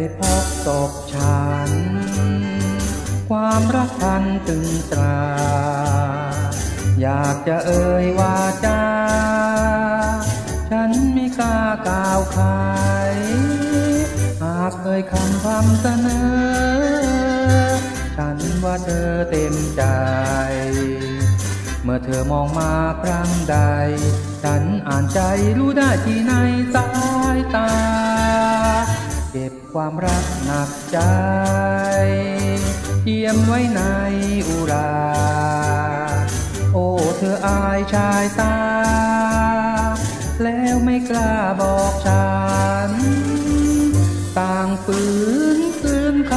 ได้พบตพฉัน ความรักพันตึงตรา อยากจะเอ่ยว่าจา ฉันไม่กล้ากล่าวใครหากเอ่ยคำคำเสนอ ฉันว่าเธอเต็มใจ เมื่อเธอมองมาครั้งใด ฉันอ่านใจรู้ได้ที่ในสาย ความรักหนักใจ เยี่ยมไว้ในอุรา โอ้เธออายชายตา แล้วไม่กล้าบอกฉัน ต่างฝืนคืนค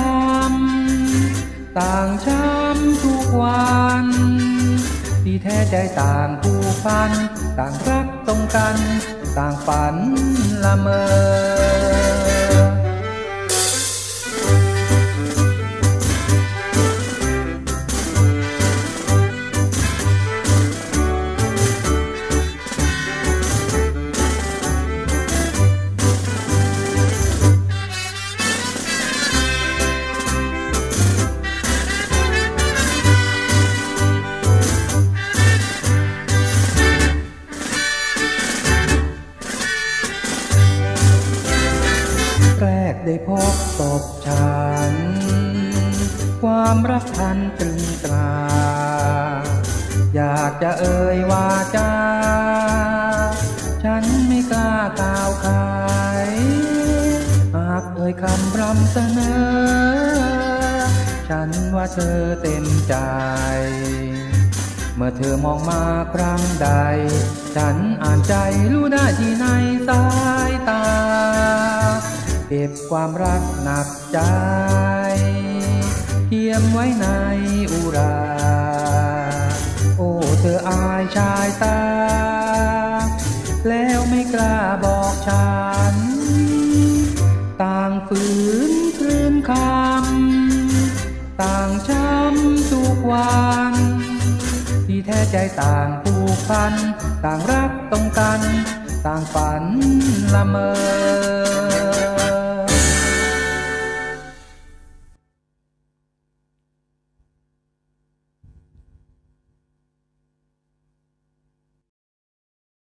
ำ ต่างช้ำทุกวัน ที่แท้ใจต่างผูกพัน ต่างรักตรงกัน ต่างฝันละเมอ กได้พบตบฉัน ความรักพันตรึงตรา อยากจะเอ่ยว่าจา ฉันไม่กล้าก้าวขายหากเอ่ยคำรำเสนอ ฉันว่าเธอเต็มใจ เมื่อเธอมองมาครั้งใด ฉันอ่านใจรู้ได้ที่ในสายตา ก็บความรักหนักใจเทียมไว้ในอุรา โอ้เธออายชายตา แล้วไม่กล้าบอกฉัน ต่างฝืนคืนคำ ต่างช้ำทุกวัน ที่แท้ใจต่างผูกพัน ต่างรักตรงกัน ต่างฝันละเมอ